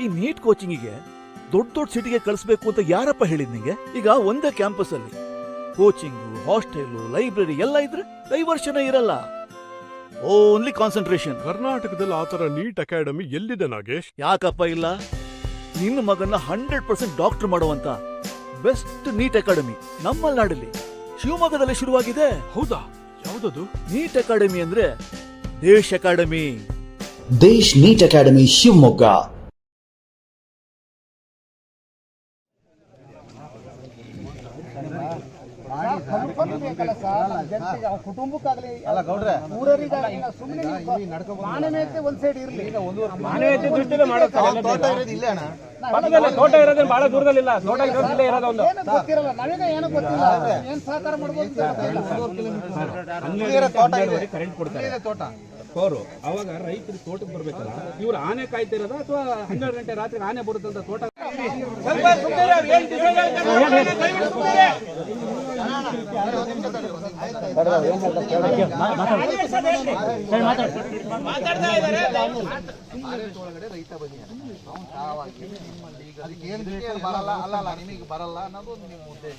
ಈ ನೀಟ್ ಕೋಚಿಂಗಿಗೆ ದೊಡ್ಡ ದೊಡ್ಡ ಸಿಟಿಗೆ ಕಳಿಸ್ಬೇಕು ಅಂತ ಯಾರಪ್ಪ ಹೇಳಿದ್ ನಿಂಗೆ? ಈಗ ಒಂದೇ ಕ್ಯಾಂಪಸ್ ಅಲ್ಲಿ ಕೋಚಿಂಗು ಹಾಸ್ಟೆಲು ಲೈಬ್ರರಿ ಎಲ್ಲ ಇದ್ರೆ ಡೈವರ್ಷನ್ ಇರಲ್ಲ. Only concentration. ಕರ್ನಾಟಕದಲ್ಲಿ ಆತರ ನೀಟ್ ಅಕಾಡೆಮಿ ಎಲ್ಲಿದೆ ನಾಗೇಶ್? ಯಾಕಪ್ಪ ಇಲ್ಲ? ನಿನ್ನ ಮಗನ ಹಂಡ್ರೆಡ್ ಪರ್ಸೆಂಟ್ ಡಾಕ್ಟರ್ ಮಾಡುವಂತ ಬೆಸ್ಟ್ ನೀಟ್ ಅಕಾಡೆಮಿ ನಮ್ಮ ನಾಡಲ್ಲಿ ಶಿವಮೊಗ್ಗದಲ್ಲಿ ಶುರುವಾಗಿದೆ. ಹೌದಾ? ಯಾವ್ದದು? ನೀಟ್ ಅಕಾಡೆಮಿ ಅಂದ್ರೆ ದೇಶ್ ಅಕಾಡೆಮಿ. ದೇಶ್ ನೀಟ್ ಅಕಾಡೆಮಿ ಶಿವಮೊಗ್ಗ. ಊರರಿಗಾಗಲಿ ಸುಮ್ಮನೆ ಮಾನವೀಯತೆ ಒಂದ್ ಸೈಡ್ ಇರ್ಲಿ ಮಾನವೀಯತೆ ತೋಟ ಇರೋದು ಅಣ್ಣ ತೋಟ ಇರೋದೇನು ಬಹಳ ದೂರದಲ್ಲಿಲ್ಲ ತೋಟ ಇರೋದಿಲ್ಲ ಇರೋದು ಗೊತ್ತಿರಲ್ಲ ಗೊತ್ತಿಲ್ಲ ಸಹಕಾರ ಇರೋ ತೋಟ ಕರೆಂಟ್ ಕೊಡ್ತಾರೆ ಕೋರು ಅವಾಗ ರೈತರು ತೋಟಕ್ಕೆ ಬರ್ಬೇಕಲ್ಲ ಇವ್ರು ಆನೆ ಕಾಯ್ತಿರೋದ ಅಥವಾ ಹನ್ನೆರಡು ಗಂಟೆ ರಾತ್ರಿ ಆನೆ ಬರುತ್ತಂತ ತೋಟ ರೈತ ಬದಿ ಅದಕ್ಕೆ ಬರಲ್ಲ ನಿಮಗೆ ಬರಲ್ಲ ಅನ್ನೋದು ನಿಮ್ಮ ಉದ್ದೇಶ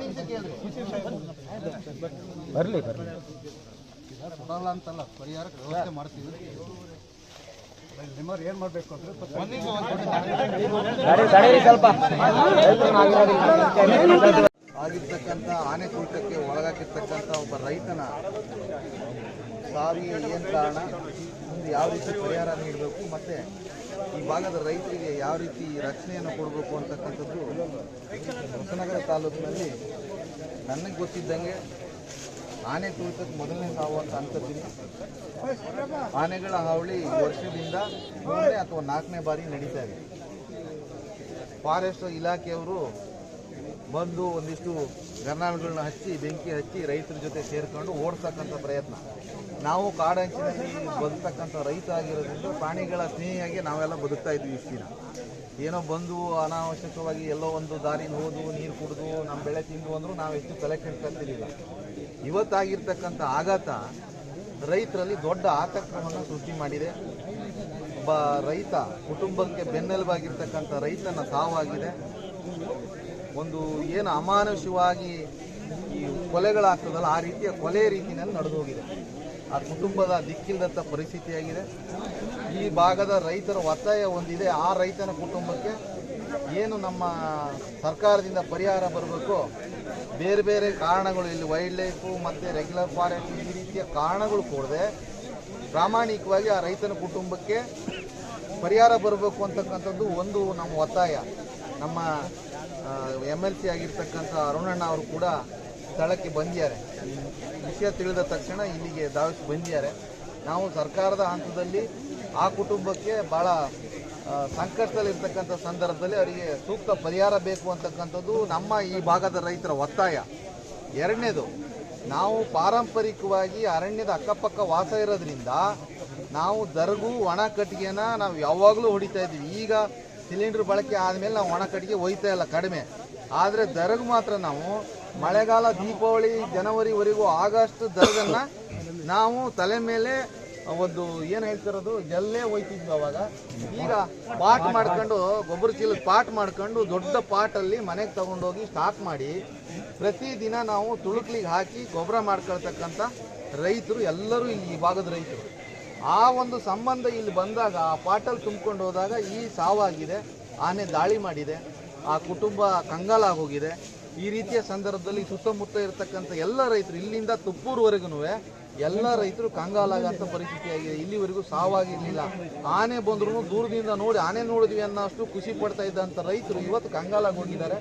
ನಿಮಿಷ ಕೇಳ್ರಿ. ಕೊಡಲ್ಲ ಅಂತಲ್ಲ, ಪರಿಹಾರಕ್ಕೆ ವ್ಯವಸ್ಥೆ ಮಾಡ್ತೀವಿ ಏನ್ ಏನು ಮಾಡಬೇಕು ಅಂದರೆ ನಿಮಿಷ. ಆಗಿರ್ತಕ್ಕಂಥ ಆನೆ ತುಳಿತಕ್ಕೆ ಒಳಗಾಗಿರ್ತಕ್ಕಂಥ ಒಬ್ಬ ರೈತನ ಸಾವಿಗೆ ಏನು ಕಾರಣ? ಮುಂದೆ ಯಾವ ರೀತಿ ಪರಿಹಾರ ನೀಡಬೇಕು? ಮತ್ತು ಈ ಭಾಗದ ರೈತರಿಗೆ ಯಾವ ರೀತಿ ರಕ್ಷಣೆಯನ್ನು ಕೊಡಬೇಕು ಅಂತಕ್ಕಂಥದ್ದು ಹೊಸನಗರ ತಾಲೂಕಿನಲ್ಲಿ ನನಗೆ ಗೊತ್ತಿದ್ದಂಗೆ ಆನೆ ತುಳಿತಕ್ಕೆ ಮೊದಲನೇ ಸಾವು ಅಂತ ಅನ್ಕೋತೀನಿ ಆನೆಗಳ ಹಾವಳಿ ವರ್ಷದಿಂದ ಮೂರನೇ ಅಥವಾ ನಾಲ್ಕನೇ ಬಾರಿ ನಡೀತಾ ಇದೆ. ಫಾರೆಸ್ಟ್ ಇಲಾಖೆಯವರು ಬಂದು ಒಂದಿಷ್ಟು ಗರ್ನಾಳುಗಳನ್ನ ಹಚ್ಚಿ, ಬೆಂಕಿ ಹಚ್ಚಿ ರೈತರ ಜೊತೆ ಸೇರ್ಕೊಂಡು ಓಡಿಸ್ತಕ್ಕಂಥ ಪ್ರಯತ್ನ. ನಾವು ಕಾಡಂಚಿನಲ್ಲಿ ಬದುಕ್ತಕ್ಕಂಥ ರೈತ ಆಗಿರೋದ್ರಿಂದ ಪ್ರಾಣಿಗಳ ಸ್ನೇಹಿಯಾಗಿ ನಾವೆಲ್ಲ ಬದುಕ್ತಾ ಇದ್ವಿ ಇಷ್ಟು ದಿನ. ಏನೋ ಬಂದು ಅನಾವಶ್ಯಕವಾಗಿ ಎಲ್ಲೋ ಒಂದು ದಾರಿನ ಹೋದು, ನೀರು ಕುಡಿದು ನಮ್ಮ ಬೆಳೆ ತಿಂದು ಅಂದರೂ ನಾವು ಎಷ್ಟು ತಲೆ ಕೆಡ್ಕೊಳ್ತಿರ್ಲಿಲ್ಲ ಇವತ್ತಾಗಿರ್ತಕ್ಕಂಥ ಆಘಾತ ರೈತರಲ್ಲಿ ದೊಡ್ಡ ಆತಂಕವನ್ನು ಸೃಷ್ಟಿ ಮಾಡಿದೆ. ಒಬ್ಬ ರೈತ ಕುಟುಂಬಕ್ಕೆ ಬೆನ್ನೆಲುಬಾಗಿರ್ತಕ್ಕಂಥ ರೈತನ ಸಾವಾಗಿದೆ. ಒಂದು ಏನು ಅಮಾನುಷವಾಗಿ ಈ ಕೊಲೆಗಳಾಗ್ತದಲ್ಲ, ಆ ರೀತಿಯ ಕೊಲೆ ರೀತಿಯಲ್ಲಿ ನಡೆದು ಹೋಗಿದೆ ಆ ಕುಟುಂಬದ ದಿಕ್ಕಿಲ್ಲದಂಥ ಪರಿಸ್ಥಿತಿಯಾಗಿದೆ. ಈ ಭಾಗದ ರೈತರ ಒತ್ತಾಯ ಒಂದಿದೆ. ಆ ರೈತನ ಕುಟುಂಬಕ್ಕೆ ಏನು ನಮ್ಮ ಸರ್ಕಾರದಿಂದ ಪರಿಹಾರ ಬರಬೇಕು? ಬೇರೆ ಬೇರೆ ಕಾರಣಗಳು ಇಲ್ಲಿ ವೈಲ್ಡ್ ಲೈಫು ಮತ್ತು ರೆಗ್ಯುಲರ್ ಫಾರೆಸ್ಟ್ ಈ ರೀತಿಯ ಕಾರಣಗಳು ಕೊಡದೆ ಪ್ರಾಮಾಣಿಕವಾಗಿ ಆ ರೈತನ ಕುಟುಂಬಕ್ಕೆ ಪರಿಹಾರ ಬರಬೇಕು ಅಂತಕ್ಕಂಥದ್ದು ಒಂದು ನಮ್ಮ ಒತ್ತಾಯ. ನಮ್ಮ ಎಂ ಎಲ್ ಸಿ ಆಗಿರ್ತಕ್ಕಂಥ ಅರುಣಣ್ಣ ಅವರು ಕೂಡ ಸ್ಥಳಕ್ಕೆ ಬಂದಿದ್ದಾರೆ. ವಿಷಯ ತಿಳಿದ ತಕ್ಷಣ ಇಲ್ಲಿಗೆ ಧಾವಿಸಿ ಬಂದಿದ್ದಾರೆ. ನಾವು ಸರ್ಕಾರದ ಹಂತದಲ್ಲಿ ಆ ಕುಟುಂಬಕ್ಕೆ ಭಾಳ ಸಂಕಷ್ಟದಲ್ಲಿರ್ತಕ್ಕಂಥ ಸಂದರ್ಭದಲ್ಲಿ ಅವರಿಗೆ ಸೂಕ್ತ ಪರಿಹಾರ ಬೇಕು ಅಂತಕ್ಕಂಥದ್ದು ನಮ್ಮ ಈ ಭಾಗದ ರೈತರ ಒತ್ತಾಯ. ಎರಡನೇದು, ನಾವು ಪಾರಂಪರಿಕವಾಗಿ ಅರಣ್ಯದ ಅಕ್ಕಪಕ್ಕ ವಾಸ ಇರೋದ್ರಿಂದ ನಾವು ದರ್ಗು ಒಣ ಕಟ್ಟಿಗೆನ ನಾವು ಯಾವಾಗಲೂ ಹೊಡಿತಾ ಇದ್ವಿ ಈಗ ಸಿಲಿಂಡರ್ ಬಳಕೆ ಆದಮೇಲೆ ನಾವು ಒಣ ಕಟ್ಟಿಗೆ ಒಯ್ತಾ ಇಲ್ಲ ಕಡಿಮೆ. ಆದರೆ ದರಗು ಮಾತ್ರ ನಾವು ಮಳೆಗಾಲ, ದೀಪಾವಳಿ, ಜನವರಿವರೆಗೂ ಆಗಸ್ಟ್ ದರ್ಗನ್ನು ನಾವು ತಲೆ ಮೇಲೆ ಒಂದು ಏನ್ ಹೇಳ್ತಿರೋದು? ಜಲ್ಲೇ ಹೋಯ್ತಿದ್ವಿ ಅವಾಗ. ಈಗ ಪಾಟ್ ಮಾಡ್ಕೊಂಡು, ಗೊಬ್ಬರ ಚೀಲದ ಪಾಟ್ ಮಾಡ್ಕೊಂಡು ದೊಡ್ಡ ಪಾಟಲ್ಲಿ ಮನೆಗೆ ತಗೊಂಡೋಗಿ ಸ್ಟಾಕ್ ಮಾಡಿ, ಪ್ರತಿದಿನ ನಾವು ತುಳುಕ್ಲಿಗೆ ಹಾಕಿ ಗೊಬ್ಬರ ಮಾಡ್ಕೊಳ್ತಕ್ಕಂಥ ರೈತರು ಎಲ್ಲರೂ ಇಲ್ಲಿ ಈ ಭಾಗದ ರೈತರು. ಆ ಒಂದು ಸಂಬಂಧ ಇಲ್ಲಿ ಬಂದಾಗ, ಆ ಪಾಟಲ್ಲಿ ತುಂಬಿಕೊಂಡು ಹೋದಾಗ ಈ ಸಾವಾಗಿದೆ, ಆನೆ ದಾಳಿ ಮಾಡಿದೆ, ಆ ಕುಟುಂಬ ಕಂಗಾಲಾಗೋಗಿದೆ ಈ ರೀತಿಯ ಸಂದರ್ಭದಲ್ಲಿ ಸುತ್ತಮುತ್ತ ಇರತಕ್ಕಂಥ ಎಲ್ಲ ರೈತರು, ಇಲ್ಲಿಂದ ತುಪ್ಪೂರ್ವರೆಗೂ ಎಲ್ಲ ರೈತರು ಕಂಗಾಲಾಗಂಥ ಪರಿಸ್ಥಿತಿ ಆಗಿದೆ ಇಲ್ಲಿವರೆಗೂ ಸಾವಾಗಿರಲಿಲ್ಲ. ಆನೆ ಬಂದ್ರು ದೂರದಿಂದ ನೋಡಿ ಆನೆ ನೋಡಿದ್ವಿ ಅನ್ನೋಷ್ಟು ಖುಷಿ ಪಡ್ತಾ ಇದ್ದಂಥ ರೈತರು ಇವತ್ತು ಕಂಗಾಲಾಗಿ ಹೋಗಿದ್ದಾರೆ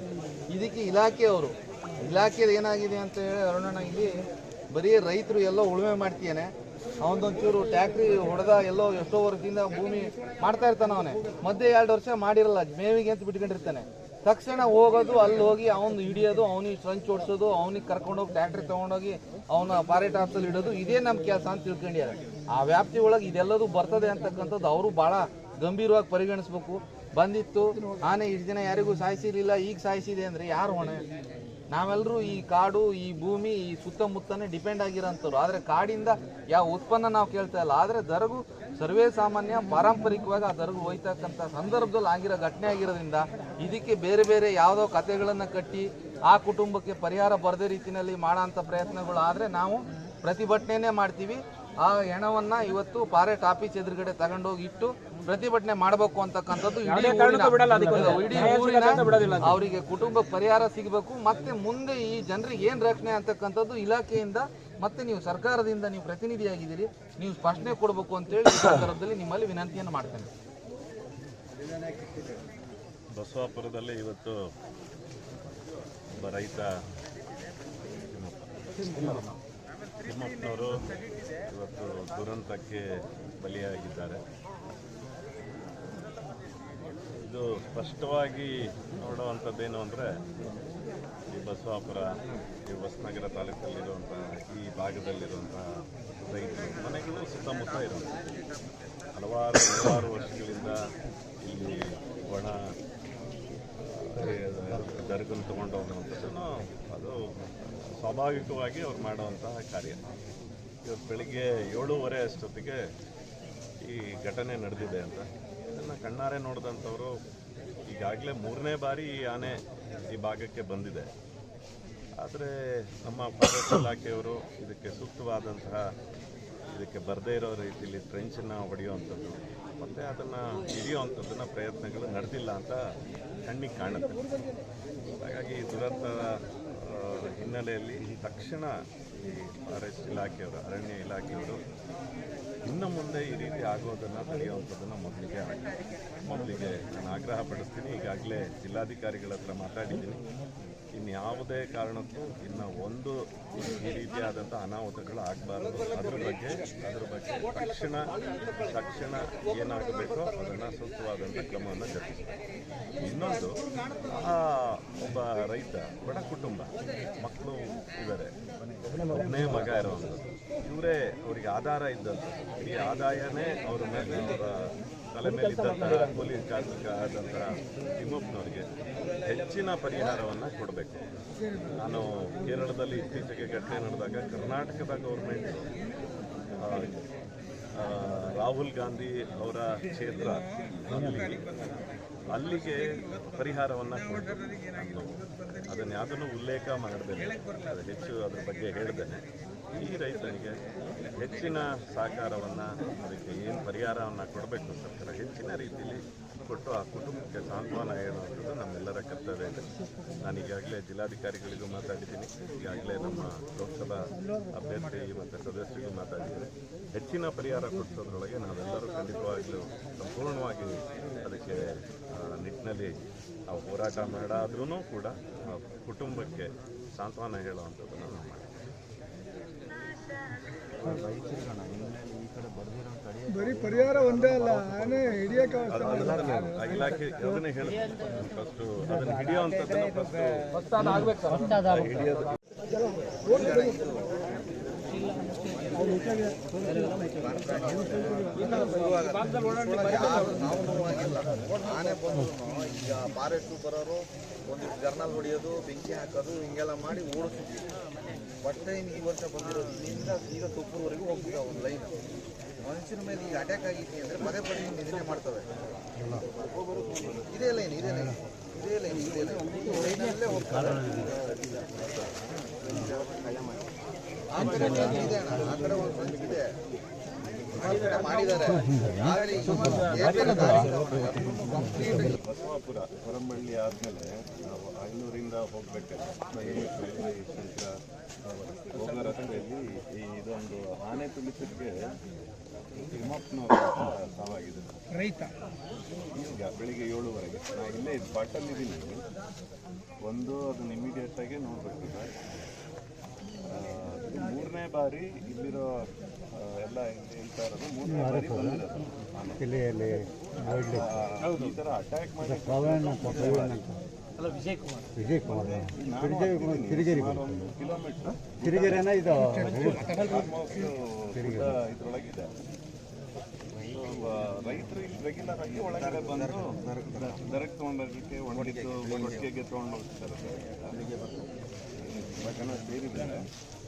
ಇದಕ್ಕೆ ಇಲಾಖೆಯವರು ಇಲಾಖೆದು ಏನಾಗಿದೆ ಅಂತ ಹೇಳಿ ಅರುಣಣ್ಣ, ಇಲ್ಲಿ ಬರೀ ರೈತರು ಎಲ್ಲೋ ಉಳುಮೆ ಮಾಡ್ತೀಯಾನೆ ಅವನದೊಂಚೂರು ಟ್ಯಾಕ್ಟ್ರಿ ಹೊಡೆದ ಎಲ್ಲೋ ಎಷ್ಟೋ ವರ್ಷದಿಂದ ಭೂಮಿ ಮಾಡ್ತಾ ಇರ್ತಾನೆ ಅವನೇ. ಮಧ್ಯೆ ಎರಡು ವರ್ಷ ಮಾಡಿರಲ್ಲ, ಮೇವಿಗೆ ಅಂತ ಬಿಟ್ಕೊಂಡಿರ್ತಾನೆ. ತಕ್ಷಣ ಹೋಗೋದು, ಅಲ್ಲಿ ಹೋಗಿ ಅವನು ಹಿಡಿಯೋದು, ಅವನಿಗೆ ಸಂಚ್ ಓಡಿಸೋದು, ಅವನಿಗೆ ಕರ್ಕೊಂಡೋಗಿ ಟ್ಯಾಕ್ಟ್ರಿ ತೊಗೊಂಡೋಗಿ ಅವನ ಪಾರೇಟ್ ಆಫ್ಸಲ್ಲಿ ಇಡೋದು, ಇದೇ ನಮ್ಮ ಕೆಲಸ ಅಂತ ತಿಳ್ಕೊಂಡಿದ್ದಾರೆ. ಆ ವ್ಯಾಪ್ತಿ ಒಳಗೆ ಇದೆಲ್ಲದು ಬರ್ತದೆ ಅಂತಕ್ಕಂಥದ್ದು ಅವರು ಭಾಳ ಗಂಭೀರವಾಗಿ ಪರಿಗಣಿಸ್ಬೇಕು. ಬಂದಿತ್ತು, ಆನೆ ಇಷ್ಟು ದಿನ ಯಾರಿಗೂ ಸಾಯಿಸಿರ್ಲಿಲ್ಲ, ಈಗ ಸಾಯಿಸಿದೆ ಅಂದರೆ ಯಾರು ಹೊಣೆ? ನಾವೆಲ್ಲರೂ ಈ ಕಾಡು, ಈ ಭೂಮಿ, ಈ ಸುತ್ತಮುತ್ತನೇ ಡಿಪೆಂಡ್ ಆಗಿರೋಂಥವ್ರು. ಆದರೆ ಕಾಡಿಂದ ಯಾವ ಉತ್ಪನ್ನ ನಾವು ಕೇಳ್ತಾ ಇಲ್ಲ. ಆದರೆ ದರಗು ಸರ್ವೇ ಸಾಮಾನ್ಯ ಪಾರಂಪರಿಕವಾಗಿ ಆ ದರ್ಗ ಹೋಯ್ತಕ್ಕಂಥ ಸಂದರ್ಭದಲ್ಲಿ ಆಗಿರೋ ಘಟನೆ ಆಗಿರೋದ್ರಿಂದ ಇದಕ್ಕೆ ಬೇರೆ ಬೇರೆ ಯಾವುದೋ ಕಥೆಗಳನ್ನು ಕಟ್ಟಿ ಆ ಕುಟುಂಬಕ್ಕೆ ಪರಿಹಾರ ಬರದೇ ರೀತಿಯಲ್ಲಿ ಮಾಡೋಂಥ ಪ್ರಯತ್ನಗಳು ಆದರೆ ನಾವು ಪ್ರತಿಭಟನೆನೇ ಮಾಡ್ತೀವಿ. ಆ ಹೆಣವನ್ನು ಇವತ್ತು ಪಾರೇಟ್ ಆಫೀಸ್ ಎದುರುಗಡೆ ತಗೊಂಡೋಗಿ ಇಟ್ಟು ಪ್ರತಿಭಟನೆ ಮಾಡಬೇಕು ಅಂತಕ್ಕಂಥದ್ದು ಇಡೀ ಊರಿನ-. ಅವರಿಗೆ ಕುಟುಂಬ ಪರಿಹಾರ ಸಿಗಬೇಕು. ಮತ್ತೆ ಮುಂದೆ ಈ ಜನರಿಗೆ ಏನು ರಕ್ಷಣೆ ಅಂತಕ್ಕಂಥದ್ದು ಇಲಾಖೆಯಿಂದ ಮತ್ತೆ ನೀವು ಸರ್ಕಾರದಿಂದ ನೀವು ಪ್ರತಿನಿಧಿಯಾಗಿದ್ದೀರಿ, ನೀವು ಸ್ಪಷ್ಟನೆ ಕೊಡಬೇಕು ಅಂತೇಳಿ ಸಂದರ್ಭದಲ್ಲಿ ನಿಮ್ಮಲ್ಲಿ ವಿನಂತಿಯನ್ನು ಮಾಡ್ತೇನೆ. ಬಸವಾಪುರದಲ್ಲಿ ಇವತ್ತು ಒಬ್ಬ ರೈತ ತಿಮ್ಮಪ್ಪ ತಿಮ್ಮಪ್ಪನವರು ಇವತ್ತು ದುರಂತಕ್ಕೆ ಬಲಿಯಾಗಿದ್ದಾರೆ. ಇದು ಸ್ಪಷ್ಟವಾಗಿ ನೋಡುವಂಥದ್ದೇನು ಅಂದರೆ ಬಸವಾಪುರ ಈ ಹೊಸನಗರ ತಾಲೂಕಲ್ಲಿರುವಂಥ ಈ ಭಾಗದಲ್ಲಿರುವಂಥ ರೈತರು ಮನೆಗಳು ಸುತ್ತಮುತ್ತ ಇರುವಂಥ ಹಲವಾರು ಹಲವಾರು ವರ್ಷಗಳಿಂದ ಇಲ್ಲಿ ಒಣ ದರ್ಗನ್ನು ತೊಗೊಂಡು ಹೋಗುವಂಥದ್ದನ್ನು ಅದು ಸ್ವಾಭಾವಿಕವಾಗಿ ಅವ್ರು ಮಾಡುವಂತಹ ಕಾರ್ಯ. ಇವತ್ತು ಬೆಳಿಗ್ಗೆ ಏಳೂವರೆ ಅಷ್ಟೊತ್ತಿಗೆ ಈ ಘಟನೆ ನಡೆದಿದೆ ಅಂತ. ಇದನ್ನು ಕಣ್ಣಾರೆ ನೋಡಿದಂಥವರು ಈಗಾಗಲೇ ಮೂರನೇ ಬಾರಿ ಈ ಆನೆ ಈ ಭಾಗಕ್ಕೆ ಬಂದಿದೆ. ಆದರೆ ನಮ್ಮ ಫಾರೆಸ್ಟ್ ಇಲಾಖೆಯವರು ಇದಕ್ಕೆ ಸೂಕ್ತವಾದಂತಹ ಇದಕ್ಕೆ ಬರದೇ ಇರೋ ರೀತಿಯಲ್ಲಿ ಟ್ರೆಂಚನ್ನು ಹೊಡೆಯುವಂಥದ್ದು, ಮತ್ತು ಅದನ್ನು ಹಿಡಿಯುವಂಥದ್ದನ್ನು ಪ್ರಯತ್ನಗಳು ನಡೆದಿಲ್ಲ ಅಂತ ಕಣ್ಣಿಗೆ ಕಾಣುತ್ತೆ. ಹಾಗಾಗಿ ದುರಂತ ಹಿನ್ನೆಲೆಯಲ್ಲಿ ತಕ್ಷಣ ಈ ಫಾರೆಸ್ಟ್ ಇಲಾಖೆಯವರು, ಅರಣ್ಯ ಇಲಾಖೆಯವರು ಇನ್ನು ಮುಂದೆ ಈ ರೀತಿ ಆಗೋದನ್ನು ತಡೆಯುವಂಥದ್ದನ್ನು ಮೊದಲಿಗೆ ಮೊದಲಿಗೆ ನಾನು ಆಗ್ರಹ ಪಡಿಸ್ತೀನಿ ಈಗಾಗಲೇ ಜಿಲ್ಲಾಧಿಕಾರಿಗಳ ಹತ್ರ ಮಾತಾಡಿದ್ದೀನಿ. ಇನ್ನು ಯಾವುದೇ ಕಾರಣಕ್ಕೂ ಇನ್ನು ಒಂದು ಈ ರೀತಿಯಾದಂಥ ಅನಾಹುತಗಳು ಆಗಬಾರ್ದು. ಅದ್ರ ಬಗ್ಗೆ ಅದ್ರ ಬಗ್ಗೆ ತಕ್ಷಣ ತಕ್ಷಣ ಏನಾಗಬೇಕೋ ಅದನ್ನು ಸೂಕ್ತವಾದಂಥ ಕ್ರಮವನ್ನು ಜರುಗಿಸ್ತಾರೆ ಇನ್ನೊಂದು, ಆ ಒಬ್ಬ ರೈತ, ಬಡ ಕುಟುಂಬ, ಮಕ್ಕಳು ಇದ್ದಾರೆ. ಒಬ್ಬನೇ ಮಗ ಇರೋವಂಥದ್ದು. ಇವರೇ ಅವರಿಗೆ ಆಧಾರ ಇದ್ದಂಥ ಈ ಆದಾಯನೇ ಅವ್ರ ಮೇಲೆ, ಅವರ ತಲೆ ಮೇಲೆ ಇದ್ದಂತಹ ಕೂಲಿ ಕಾರ್ಮಿಕ ಆದಂತಹ ತಿಮ್ಮಪ್ಪನವರಿಗೆ ಹೆಚ್ಚಿನ ಪರಿಹಾರವನ್ನು ಕೊಡಬೇಕು. ನಾನು ಕೇರಳದಲ್ಲಿ ಇತ್ತೀಚೆಗೆ ಘಟನೆ ನಡೆದಾಗ ಕರ್ನಾಟಕದ ಗೌರ್ಮೆಂಟ್ ರಾಹುಲ್ ಗಾಂಧಿ ಅವರ ಕ್ಷೇತ್ರ ಅಲ್ಲಿ, ಅಲ್ಲಿಗೆ ಪರಿಹಾರವನ್ನು ಕೊಡಬೇಕು. ನಾನು ಅದನ್ನು ಯಾವುದನ್ನು ಉಲ್ಲೇಖ ಮಾಡಬೇಕು ಅದು ಹೆಚ್ಚು ಅದ್ರ ಬಗ್ಗೆ ಹೇಳ್ದೇನೆ. ಈ ರೈತರಿಗೆ ಹೆಚ್ಚಿನ ಸಹಕಾರವನ್ನು, ಅದಕ್ಕೆ ಏನು ಪರಿಹಾರವನ್ನು ಕೊಡಬೇಕು ಸರ್ಕಾರ ಹೆಚ್ಚಿನ ರೀತಿಯಲ್ಲಿ ಕೊಟ್ಟು ಆ ಕುಟುಂಬಕ್ಕೆ ಸಾಂತ್ವನ ಹೇಳುವಂಥದ್ದು ನಮ್ಮೆಲ್ಲರ ಕರ್ತವ್ಯ ಇದೆ. ನಾನು ಈಗಾಗಲೇ ಜಿಲ್ಲಾಧಿಕಾರಿಗಳಿಗೂ ಮಾತಾಡಿದ್ದೀನಿ. ಈಗಾಗಲೇ ನಮ್ಮ ಲೋಕಸಭಾ ಅಭ್ಯರ್ಥಿ ಮತ್ತು ಸದಸ್ಯರಿಗೂ ಮಾತಾಡಿದ್ದೀನಿ. ಹೆಚ್ಚಿನ ಪರಿಹಾರ ಕೊಡಿಸೋದ್ರೊಳಗೆ ನಾವೆಲ್ಲರೂ ಖಂಡಿತವಾಗಲೂ ಸಂಪೂರ್ಣವಾಗಿ ಅದಕ್ಕೆ ನಿಟ್ಟಿನಲ್ಲಿ ನಾವು ಹೋರಾಟ ಮಾಡಾದ್ರೂ ಕೂಡ ಕುಟುಂಬಕ್ಕೆ ಸಾಂತ್ವನ ಹೇಳುವಂಥದ್ದನ್ನು ನಾವು ಬರೀ ಪರಿಹಾರ ಒಂದೇ ಅಲ್ಲ ಆನೆ ಹಿಡಿಯಕ್ಕೆ ಅದು- ಅದನ್ನ ಇಲಾಖೆ ಹೇಳ್ತೀನಿ ಫಸ್ಟು ಅದನ್ನು ಫಸ್ಟು ಹಿಡಿಯೋದು ಬಂದು ಈಗ ಫಾರೆಸ್ಟ್ ಬರೋರು ಒಂದಿಷ್ಟು ಜರ್ನಲ್ ಹೊಡಿಯೋದು ಬೆಂಕಿ ಹಾಕೋದು ಹಿಂಗೆಲ್ಲ ಮಾಡಿ ಓಡಿಸ್ತಿದ್ವಿ. ಫಸ್ಟ್ ಟೈಮ್ ಈ ವರ್ಷ ಬಂದಿರೋದು ಇಲ್ಲಿಂದ ಈಗ ತುಪ್ಪೂರ್ವರೆಗೂ ಹೋಗ್ಬಿಟ್ಟು ಒಂದು ಲೈನ್ ಮನುಷ್ಯನ ಮೇಲೆ ಈಗ ಅಟ್ಯಾಕ್ ಆಗಿತ್ತು ಅಂದರೆ ಪದೇ ಪದೇ ಇದನ್ನೇ ಮಾಡ್ತವೆ. ಇದೇ ಲೈನ್ ಇದೇ ಲೈನ್ ಇದೇ ಲೈನ್ ಇದೇ ಲೈನ್ ಲೈನಲ್ಲೇ ಹೋಗ್ತಾರೆ. ಆ ಕಡೆ ಇದೆ ಅಣ್ಣ ಆ ಕಡೆ ಒಂದು ಇದೆ ಮಾಡಿದ್ದಾರೆ. ಬಸವಾಪುರ ಹೊರಮಳ್ಳಿ ಆದಮೇಲೆ ನಾವು ಐನೂರಿಂದ ಹೋಗ್ಬೇಕಾದ್ರೆ ಹೋಗೋ ರಸ್ತೆಯಲ್ಲಿ ಈ ಇದೊಂದು ಆನೆ ತುಳಿತಕ್ಕೆ ತಿಮ್ಮಪ್ಪನವರ ಸಾವಾಗಿದೆ. ರೈತ. ಈಗ ಬೆಳಿಗ್ಗೆ ಏಳುವರೆಗೆ. ನಾನು ಇಲ್ಲೇ ಸ್ಪಾಟಲ್ಲಿದ್ದೀನಿ ಒಂದು ಅದನ್ನ ಇಮಿಡಿಯೇಟ್ ಆಗಿ ನೋಡ್ಬೇಕಿದೆ ಆ, ಇದು ಮೂರನೇ ಬಾರಿ ಇಲ್ಲಿರೋ ಎಲ್ಲ ಇಲ್ಲಿ ಹೇಳ್ತಾ ಇರೋದು ಮೂರನೇ ಬಾರಿ ಬಂದಿರೋದು ಈ ಥರ ಅಟ್ಯಾಕ್ ಮಾಡಿ ಕಿಲೋಮೀಟರ್ ತಿರುಗಿರೇನ ಇದು ಇದ್ರೊಳಗಿದೆ. ರೈತರು ರೆಗ್ಯುಲರ್ ಆಗಿ ಒಳಗಡೆ ಬಂದು ದರಕ್ಕೆ ತೊಗೊಂಡೋಗಕ್ಕೆ ಒಣಗಿದ್ದು ಒಟ್ಟಿಗೆ ತೊಗೊಂಡು ಹೋಗ್ತಾರೆ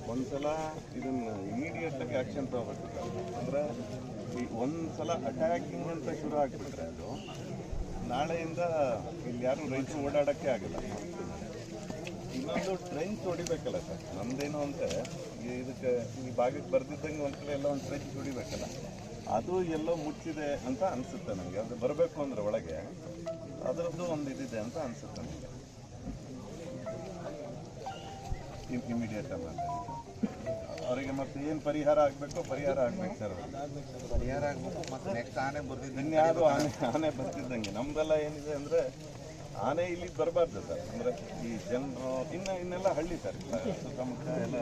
ಅಲ್ಲಿಗೆ ಸಲ ಇಮಿಡಿಯೇಟ್ ಆಗಿ ಆಕ್ಷನ್ ತಗೋಬೇಕು ಅಂದ್ರೆ ಈ ಒಂದ್ಸಲ ಅಟ್ಯಾಕಿಂಗ್ ಅಂತ ಶುರು ಆಗ್ಬಿಟ್ರೆ ಅದು, ನಾಳೆಯಿಂದ ಇಲ್ಲಿ ಯಾರು ರೈತರು ಓಡಾಡೋಕ್ಕೆ ಆಗಲ್ಲ. ಇನ್ನೊಂದು ಟ್ರೈನ್ ತೊಡಿಬೇಕಲ್ಲ ಸರ್. ನಮ್ದೇನು ಈ ಇದಕ್ಕೆ ಈ ಭಾಗಕ್ಕೆ ಬರ್ದಿದ್ದಂಗೆ ಒಂದ್ಸಲ ಎಲ್ಲ ಒಂದು ಟ್ರೈನ್ ತೊಡಿಬೇಕಲ್ಲ. ಅದು ಎಲ್ಲೋ ಮುಚ್ಚಿದೆ ಅಂತ ಅನ್ಸುತ್ತೆ ನನಗೆ ಅದು ಬರಬೇಕು ಅಂದ್ರೆ ಒಳಗೆ, ಅದರದ್ದು ಒಂದು ಇದಿದೆ ಅಂತ ಅನ್ಸುತ್ತೆ ನನಗೆ ಇಮಿಡಿಯೇಟ್ ಅಲ್ಲ ಅವರಿಗೆ ಮತ್ತೆ ಏನು ಪರಿಹಾರ ಆಗಬೇಕು ಪರಿಹಾರ ಆಗ್ಬೇಕು ಸರ್ ಪರಿಹಾರ ಆಗಬೇಕು ಮತ್ತೆ ನೆಕ್ಸ್ಟ್ ಆನೆ ಬರ್ತಿದ್ದಂಗೆ ಯಾರು ಆನೆ ಆನೆ ಬರ್ತಿದ್ದಂಗೆ ನಮ್ದೆಲ್ಲ ಏನಿದೆ ಅಂದ್ರೆ ಆನೆ ಇಲ್ಲಿ ಬರಬಾರ್ದು ಸರ್. ಅಂದ್ರೆ ಈ ಜನರು ಇನ್ನ ಇನ್ನೆಲ್ಲ ಹಳ್ಳಿ ಸರ್. ಸುತ್ತಮುತ್ತ ಎಲ್ಲ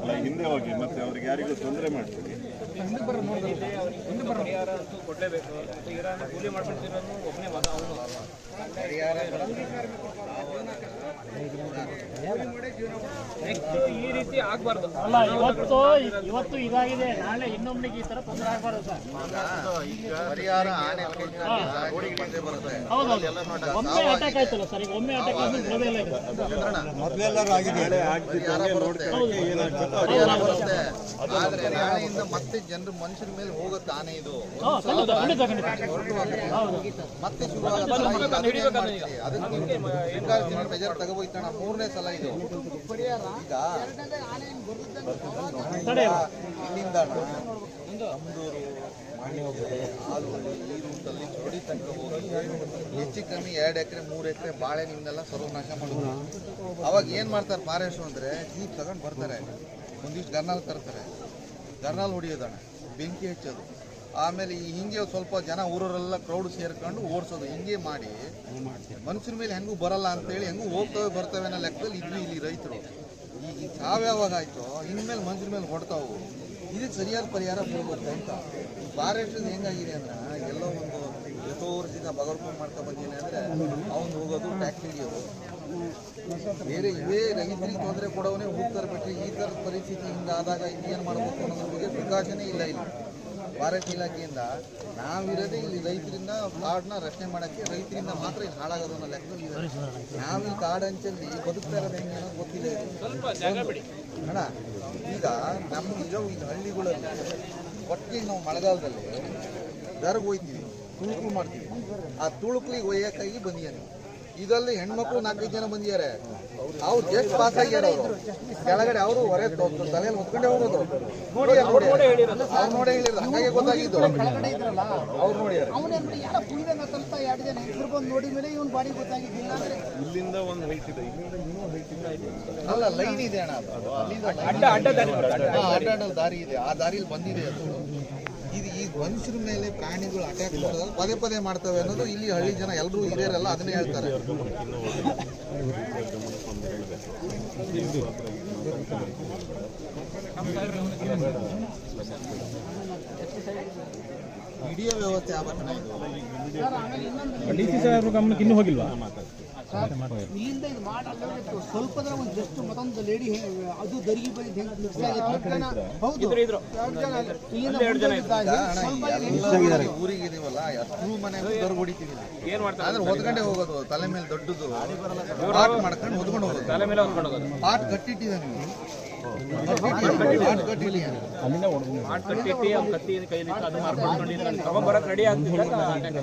ಅಲ್ಲ ಹಿಂದೆ ಹೋಗಿ ಮತ್ತೆ ಅವ್ರಿಗೆ ಯಾರಿಗೂ ತೊಂದರೆ ಮಾಡ್ತೀವಿ ಪರಿಹಾರ ಈ ರೀತಿ ಆಗ್ಬಾರ್ದು ಅಲ್ಲ ಇವತ್ತು ಇವತ್ತು ಇದಾಗಿದೆ ನಾಳೆ ಇನ್ನೊಮ್ಮನಿಗೆ ಈ ತರ ತೊಂದರೆ ಆಗಬಾರ್ದು ಸರ್ ಪರಿಹಾರ ಆನೆ ಬರುತ್ತೆ ಒಮ್ಮೆ ಅಟ್ಯಾಕ್ ಆಯ್ತಲ್ಲ ಸರ್ ಈಗ ಒಮ್ಮೆ ಅಟ್ಯಾಕ್ ಆದ್ಮೇಲೆ ಬರೋದೇ ಇಲ್ಲ ಆದ್ರೆ ನಾಳೆಯಿಂದ ಮತ್ತೆ ಜನರು ಮನುಷ್ಯರ ಮೇಲೆ ಹೋಗುತ್ತೆ ಆನೆ ಇದು. ಮತ್ತೆ ಶುರು ಆಗುತ್ತೆ. ಅದಕ್ಕೆ ಮೆಜರ್ ತಗೋಬೋಯ್ತಣ್ಣ ಮೂರನೇ ಸಲ ಇದು. ಈಗ ಇಲ್ಲಿಂದ ಅಮ್ದೂರು ಮಾಣಿಹೊಗರೆ ಆಲೂರು ಈ ರೂಟಲ್ಲಿ ಚೋಡಿ ತನಕ ಹೋಗಿ ಹೆಚ್ಚು ಕಮ್ಮಿ ಎರಡು ಎಕರೆ ಮೂರು ಎಕರೆ ಬಾಳೆ ನಿಮ್ದೆಲ್ಲ ಸರ್ವನಾಶ ಮಾಡೋದು. ಅವಾಗ ಏನು ಮಾಡ್ತಾರೆ ಫಾರೆಸ್ಟ್ ಅಂದರೆ ಜೀಪ್ ತಗೊಂಡು ಬರ್ತಾರೆ ಒಂದಿಷ್ಟು ಗರ್ನಾಲ್ ತರ್ತಾರೆ ಗರ್ನಾಲ್ ಹೊಡಿಯೋದಣ್ಣ ಬೆಂಕಿ ಹಚ್ಚೋದು. ಆಮೇಲೆ ಈ ಹಿಂಗೆ ಸ್ವಲ್ಪ ಜನ ಊರವರೆಲ್ಲ ಕ್ರೌಡ್ ಸೇರ್ಕೊಂಡು ಓಡಿಸೋದು, ಹಿಂಗೆ ಮಾಡಿ ಮನುಷ್ಯರ ಮೇಲೆ ಹೆಂಗೂ ಬರಲ್ಲ ಅಂತೇಳಿ ಹೆಂಗೂ ಹೋಗ್ತವೆ ಬರ್ತವೆ ಅನ್ನೋ ಲೆಕ್ಕದಲ್ಲಿ ಇದ್ವಿ ಇಲ್ಲಿ ರೈತರು. ಈಗ ಯಾವಾಗ ಆಯ್ತು ಇನ್ಮೇಲೆ ಮನುಷ್ಯರ ಮೇಲೆ ಹೊಡ್ತಾವು. ಇದಕ್ಕೆ ಸರಿಯಾದ ಪರಿಹಾರ ಕೊಡ್ಬೇಕು ಅಂತ. ಫಾರೆಸ್ಟ್ ಹೆಂಗಾಗಿದೆ ಅಂದ್ರೆ, ಎಲ್ಲೋ ಒಂದು ಎಷ್ಟೋ ವರ್ಷದಿಂದ ಮಾಡ್ತಾ ಬಂದೇನೆ ಅಂದರೆ, ಅವ್ನು ಹೋಗೋದು ಟ್ಯಾಕ್ಸಿ ಹಿಡಿಯೋದು ಬೇರೆ ಇವೇ ರೈತರಿಗೆ ತೊಂದರೆ ಕೊಡೋವನೇ ಹೋಗ್ತಾರೆ ಬಿಟ್ಟರೆ ಈ ಥರದ ಪರಿಸ್ಥಿತಿ ಹಿಂಗಾದಾಗ ಇನ್ನೇನು ಮಾಡಬೇಕು ಅನ್ನೋದ್ರ ಬಗ್ಗೆ ಪ್ರಕಾಶನೇ ಇಲ್ಲ ಇಲ್ಲಿ. ಫಾರೆಸ್ಟ್ ಇಲಾಖೆಯಿಂದ ನಾವಿರೋದೆ ಇಲ್ಲಿ ರೈತರಿಂದ ಕಾಡನ್ನ ರಕ್ಷಣೆ ಮಾಡೋಕ್ಕೆ ರೈತರಿಂದ ಮಾತ್ರ ಇಲ್ಲಿ ಹಾಳಾಗೋದು ಅನ್ನೋ ಲೆಕ್ಕದಲ್ಲಿ ಇದೆ ನಾವು ಈ ಕಾಡಂಚಲ್ಲಿ ಬದುಕ್ತಾ ಇರೋದು ಹೆಂಗೆ ಅನ್ನೋದು ಗೊತ್ತಿಲ್ಲ ಇದು. ಅಣ್ಣ ಈಗ ನಮ್ಮ ಇರೋ ಇಲ್ಲಿ ಹಳ್ಳಿಗಳಲ್ಲಿ ಒಟ್ಟಿಗೆ ನಾವು ಮಳೆಗಾಲದಲ್ಲಿ ದರ್ಗೆ ಹೋಯ್ತೀವಿ ತುಳುಕು ಮಾಡ್ತೀವಿ. ಆ ತುಳುಕ್ಲಿಗೆ ಒಯ್ಯಕ್ಕಾಗಿ ಬಂದಿದ್ದಾನೆ ಇದರಲ್ಲಿ ಹೆಣ್ಮಕ್ಳು ನಾಲ್ಕೈದು ಜನ ಬಂದಿದ್ದಾರೆ. ಅವ್ರು ಜಸ್ಟ್ ಪಾಸ್ ಆಗ್ಯಾರ ಅವರು. ಕೆಳಗಡೆ ಅವರು ಹೊರೆ ತಲೆಯಲ್ಲಿ ಹೊತ್ಕೊಂಡೇ ಹೋಗೋದು ನೋಡಿ ಅವ್ರು ನೋಡಿ ಅವ್ರು ನೋಡೇ ಹೇಳಿದ್ರು ಹಂಗಾಗಿ ಗೊತ್ತಾಗಿದ್ದು. ಅವ್ರು ನೋಡಿ ಇಲ್ಲಿಂದ ಒಂದು ಹೈಟ್ ಇದೆ. ಇಲ್ಲಿಂದ ಇನ್ನೂ ಹೈಟ್ ಇದೆ. ಅಲ್ಲ ಲೈನ್ ಇದೆ ಅಣ್ಣ ಅಲ್ಲಿಂದ ಅಡ್ಡ ಅಡ್ಡ ದಾರಿ ಇದೆ. ಆ ದಾರಿಲಿ ಬಂದಿದೆ ಅದು. ಇದು ಈ ಮನುಷ್ಯರ ಮೇಲೆ ಪ್ರಾಣಿಗಳು ಅಟ್ಯಾಕ್ ಮಾಡೋದು ಪದೇ ಪದೇ ಮಾಡ್ತವೆ ಅನ್ನೋದು ಇಲ್ಲಿ ಹಳ್ಳಿ ಜನ ಎಲ್ಲರೂ ಹಿರಿಯರೆಲ್ಲ ಅದನ್ನೇ ಹೇಳ್ತಾರೆ. ಇಡೀ ವ್ಯವಸ್ಥೆ ಇದು ಡಿ ಸಿ ಸಾಹೇಬ್ರ ಗಮನಕ್ಕೆ ಇನ್ನೂ ಹೋಗಿಲ್ವಾ? ಇಲ್ಲಿಂದ ಇದು ಮಾಡಲ್ಲ ಸ್ವಲ್ಪದ್ರ ಒಂದು ಜಸ್ಟ್ ಮತ್ತೊಂದು ಲೇಡಿ ಅದು ದರಿಗೆ ಬಂದಿದ್ದು ಹೆಂಗೆ ಹೌದು. ಇದ್ರು ಇದ್ರು. ಇಲ್ಲಿಂದ ಎರಡು ಜನ ಅಣ್ಣ ಎಲ್ಲ ಊರಿಗೆ ಇದೀವಲ್ಲ ಅಷ್ಟು ಮನೆ ದೊರಗ ಹೊಡಿತೀವಿ ಏನ್ ಮಾಡ್ತಾರೆ? ಆದ್ರೆ ಹೊದ್ಕೊಂಡೆ ಹೋಗೋದು ತಲೆ ಮೇಲೆ ದೊಡ್ಡದು. ಪಾಟ್ ಮಾಡ್ಕೊಂಡು ಹೊದ್ಕೊಂಡು ಹೋಗೋದು. ತಲೆ ಮೇಲೆ ಹೊದ್ಕೊಂಡು ಹೋಗೋದು. ಪಾಟ್ ಕಟ್ಟಿಟ್ಟಿದೆ ನೀವು. ಪಾಟ್ ಕಟ್ಟಿಟ್ಟಿದೆ. ಮಾಡ್ ಕಟ್ಟಿಟ್ಟು ಅವ್ನ್ ಕತ್ತಿ ಕೈಲಿ ಇಟ್ಟು ಅದು ಮಾಡ್ಕೊಂಡು ತಗೊಂಡ್ ತಗೊಂಬರಕ್ ರೆಡಿ ಆಗುತ್ತೆ.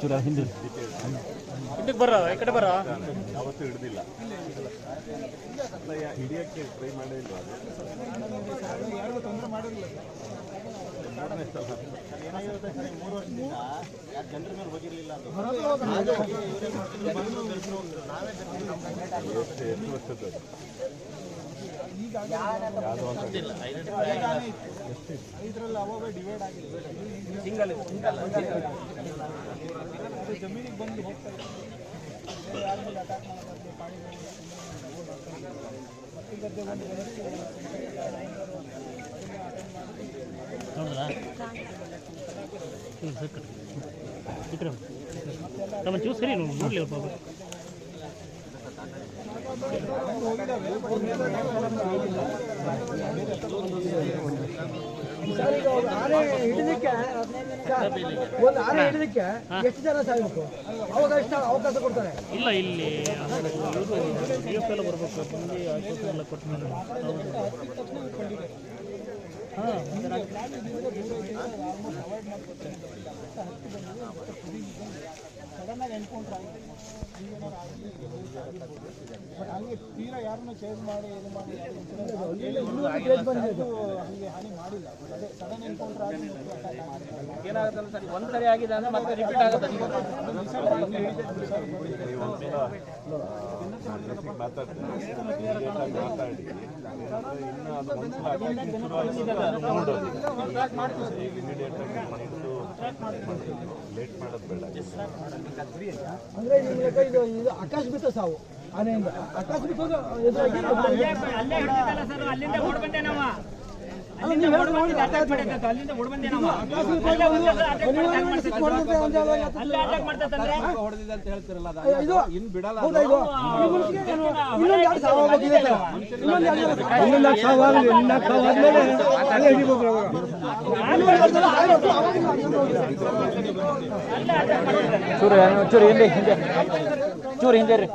ಎಲ್ಲ ಹಿಂದಕ್ಕೆ ಬರ್ರ ಈ ಕಡೆ ಬರ? ಯಾವತ್ತೂ ಹಿಡ್ದಿಲ್ಲ ಮಾಡಿಲ್ಲ ಯಾ- ಹಿಡಿಯಕ್ಕೆ ಟ್ರೈ ಮಾಡೇ ಇಲ್ಲ ಅದು ಎಷ್ಟು ಎಷ್ಟು ವರ್ಷದ್ದು ಅದು? ಬಂದು ಅಂತ ಹೌದಾ ಹ್ಞೂ ಸರ್ ವಿಕ್ರಮ್ ನಮ್ಮ ಚೂಸ್ ಸರಿ ನೋಡಲಿ ಪಾಪ ಆನೆ ಹಿಡಿದಕ್ಕೆ ಒಂದು ಆನೆ ಹಿಡಿದಕ್ಕೆ ಎಷ್ಟು ಜನ ಸಾಯ್ಬೇಕು? ಅವಾಗ ಎಷ್ಟು ಅವಕಾಶ ಕೊಡ್ತಾರೆ? ಇಲ್ಲ ಇಲ್ಲಿ ಎಲ್ಲ ಬರಬೇಕು ಬಂದು ಎಲ್ಲ ಕೊಟ್ಟ ಹಾಂ ಏನಾಗುತ್ತೆ ಎನ್ಕೌಂಟರ್ ಒಂದ್ ಸರಿ ಆಗಿದೆ ಅಂದ್ರೆ ಮತ್ತೆ ರಿಪೀಟ್ ಆಗುತ್ತೆ ಇನ್ನು ಅದು ಆಗಿ ಸರ್ ಆಕಸ್ಮಿಕ ಅಂತ ಹೇಳ್ತಿರಲ್ಲ ಇದು ಸಾವು ಆಗೋಗಿದೆ ಸರ್. ಇನ್ನೊಂದು. ಚೂರು ಚೂರು ಹಿಂದೆ ಹಿಂದೆ. ಚೂರು ಹಿಂದೆ ರೀ